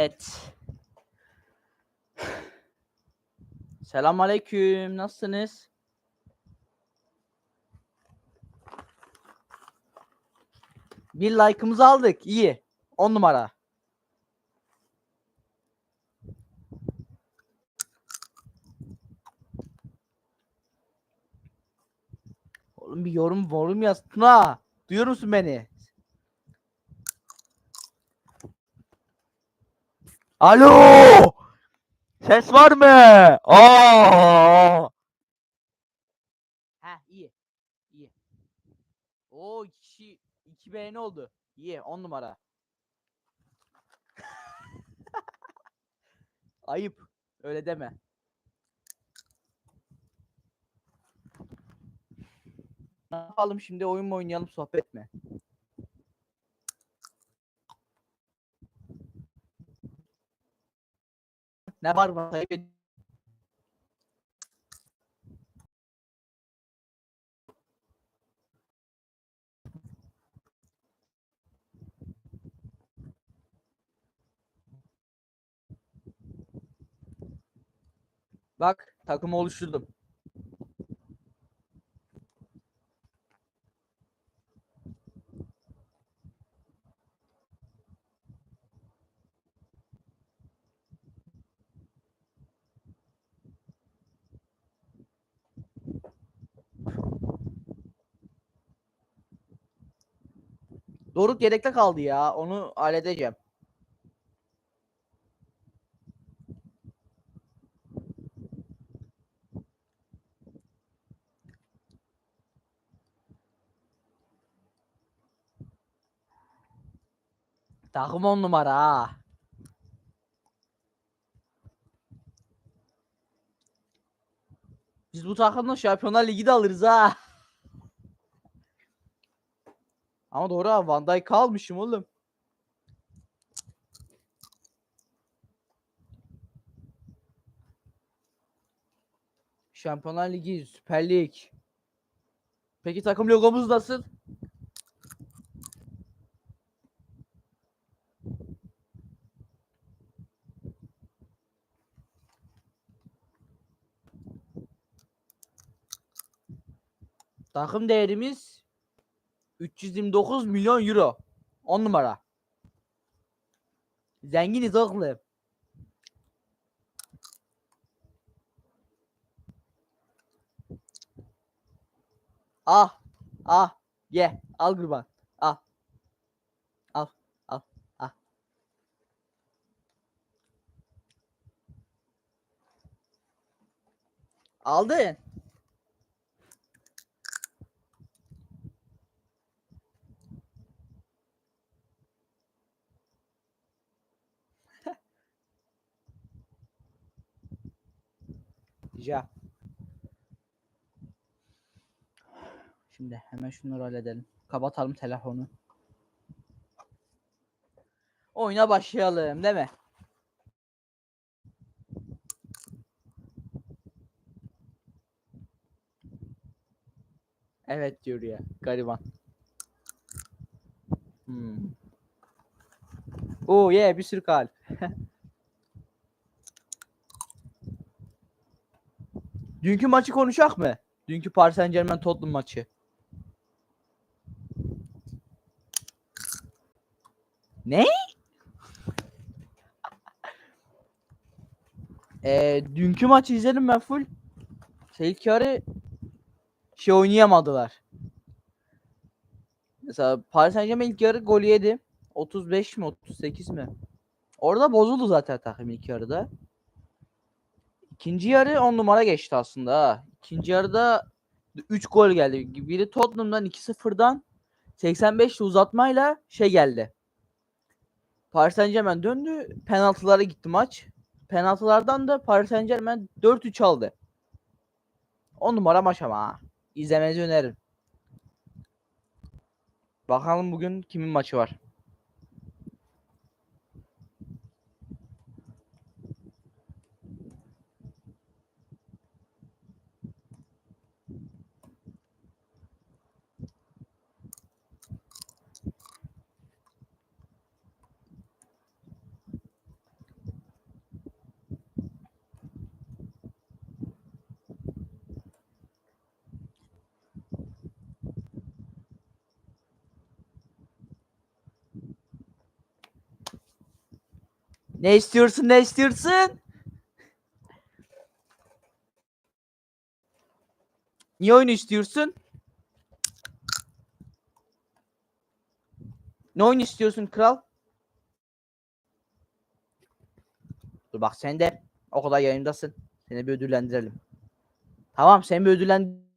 Evet. Selamünaleyküm. Nasılsınız? Bir like'ımızı aldık. İyi. 10 numara. Oğlum bir yorum yorum yaz. Tuna. Duyuyor musun beni? Alo! Ses var mı? Aa! Ha iyi. İyi. Oo iki kişi iki beğeni oldu. İyi 10 numara. Ayıp. Öyle deme. Ne yapalım şimdi oyun mu oynayalım sohbet mi? Ne var masaya gö- Bak takımı oluşturdum. Doruk yedekte kaldı ya. Onu halledeceğim. Takım on numara. Biz bu takımla Şampiyonlar Ligi de alırız ha. Ama doğru abi Van Dijk kalmışım oğlum. Şampiyonlar Ligi, Süper Lig. Peki takım logomuz nasıl? Takım değerimiz 329 milyon euro. 10 numara. Zenginiz oğlum. Ah. Ah. Ye. Al kurban. Al. Al. Al. Al. Aldın. Rica. Şimdi hemen şunları halledelim. Kapatalım telefonu. Oyuna başlayalım değil mi? Evet diyor ya. Gariban. Hmm. Oo yeah bir sürü kalp. Dünkü maçı konuşak mı? Dünkü Paris Saint Germain Tottenham maçı. Ne? Ee, dünkü maçı izledim ben full. İlk yarı şey oynayamadılar. Mesela Paris Saint Germain ilk yarı gol yedi. 35 mi 38 mi? Orada bozuldu zaten takım ilk yarıda. İkinci yarı 10 numara geçti aslında ha. İkinci yarıda 3 gol geldi. Biri Tottenham'dan 2-0'dan 85'li uzatmayla şey geldi. Paris Saint Germain döndü. Penaltılara gitti maç. Penaltılardan da Paris Saint Germain 4-3 aldı. 10 numara maç ama ha. İzlemenizi öneririm. Bakalım bugün kimin maçı var. Ne istiyorsun ne istiyorsun? Niye oyun istiyorsun? Ne oyun istiyorsun kral? Dur bak sen de o kadar yayındasın. Seni bir ödüllendirelim. Tamam seni bir ödüllendireyim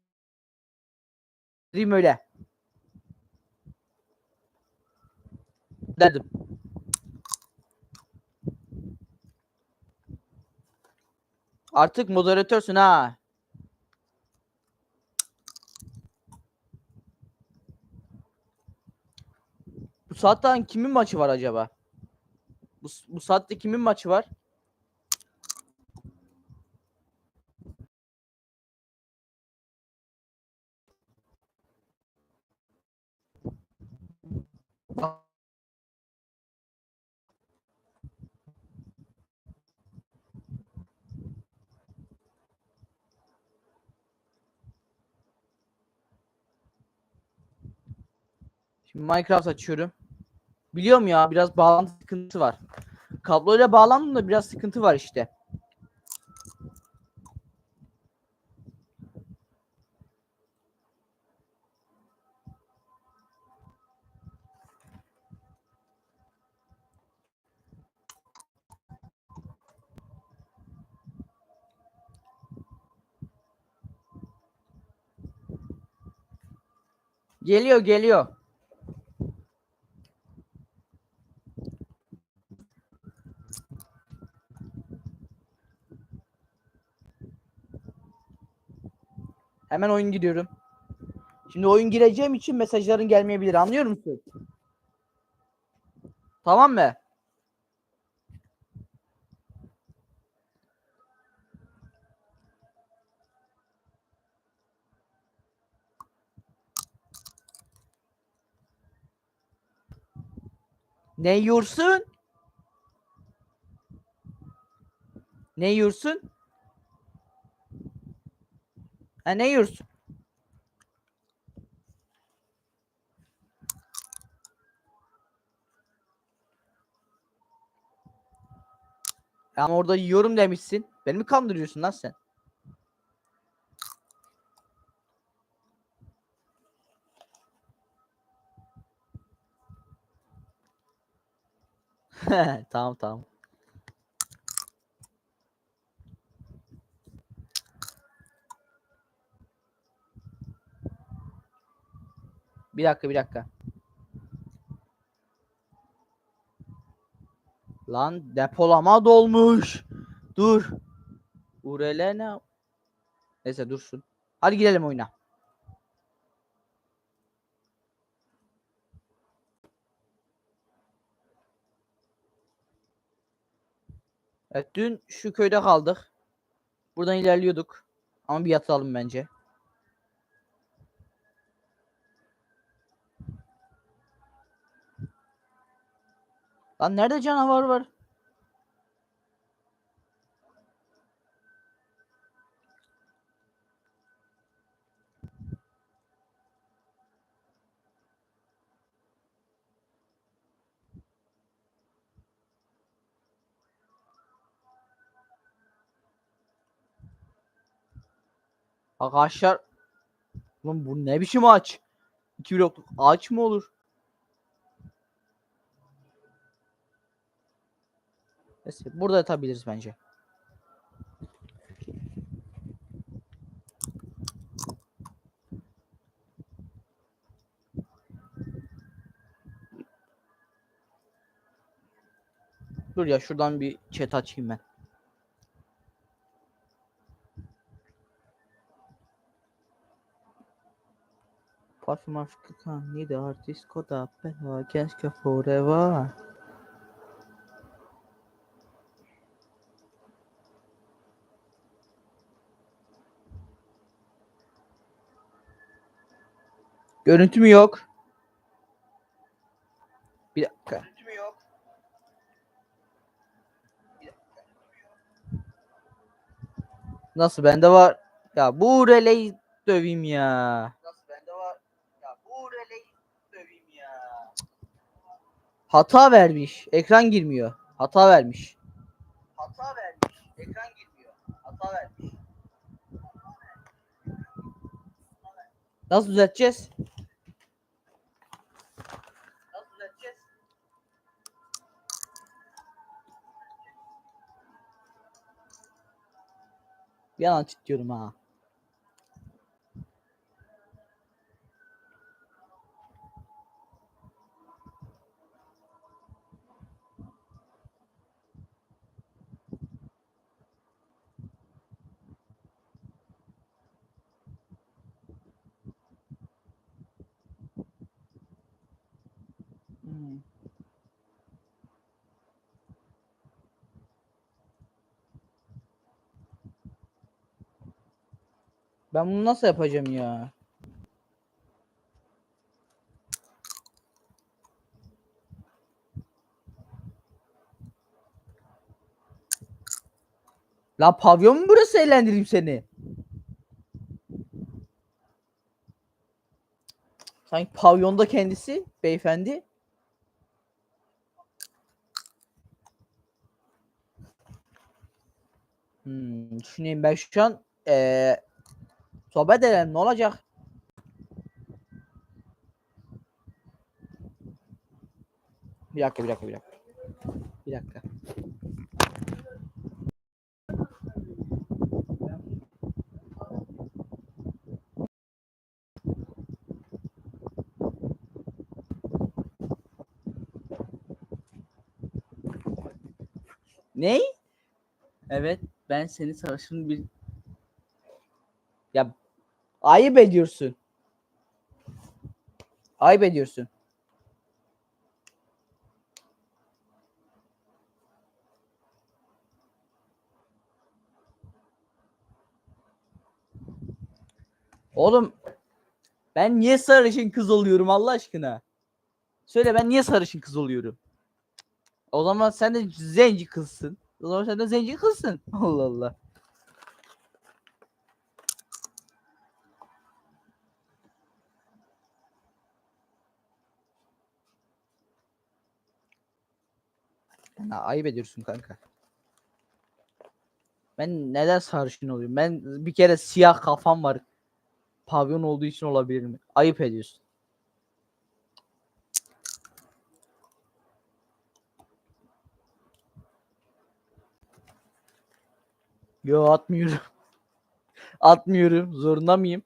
öyle. Dedim. Artık moderatörsün ha. Bu saatten kimin maçı var acaba? Bu, bu saatte kimin maçı var? Şimdi Minecraft açıyorum. Biliyorum ya biraz bağlantı sıkıntısı var. Kabloyla bağlandım da biraz sıkıntı var işte. Geliyor geliyor. Hemen oyun giriyorum. Şimdi oyun gireceğim için mesajların gelmeyebilir. Anlıyor musun? Tamam mı? Ne yiyorsun? Ne yiyorsun? Ha ne yiyorsun? Ama orada yiyorum demişsin. Beni mi kandırıyorsun lan sen? tamam tamam. Bir dakika bir dakika. Lan depolama dolmuş. Dur. URL ne? Neyse dursun. Hadi gidelim oyuna. Evet dün şu köyde kaldık. Buradan ilerliyorduk. Ama bir yatalım bence. Lan nerede canavar var? Arkadaşlar Lan bu ne biçim ağaç? 2 blokluk ağaç mı olur? Neyse burada yatabiliriz bence. Dur ya şuradan bir chat açayım ben. Parfüm Afrika need artist koda bella keşke forever. Görüntü mü yok? Bir dakika. Nasıl bende var? Ya bu releyi döveyim ya. Nasıl bende var? Ya bu releyi döveyim ya. Hata vermiş. Ekran girmiyor. Hata vermiş. Hata vermiş. Ekran girmiyor. Hata vermiş. Nasıl düzelteceğiz? Bir an diyorum ha. Hmm. Ben bunu nasıl yapacağım ya? La pavyon mu burası eğlendireyim seni? Sanki pavyonda kendisi beyefendi. Hmm, düşüneyim ben şu an eee sohbet edelim ne olacak? Bir dakika bir dakika bir dakika. Bir dakika. Ney? Evet, ben seni sarışın bir... Ya ayıp ediyorsun. Ayıp ediyorsun. Oğlum ben niye sarışın kız oluyorum Allah aşkına? Söyle ben niye sarışın kız oluyorum? O zaman sen de zenci kızsın. O zaman sen de zenci kızsın. Allah Allah. Sen ayıp ediyorsun kanka. Ben neden sarışın oluyorum? Ben bir kere siyah kafam var. Pavyon olduğu için olabilir mi? Ayıp ediyorsun. Yo atmıyorum. Atmıyorum. Zorunda mıyım?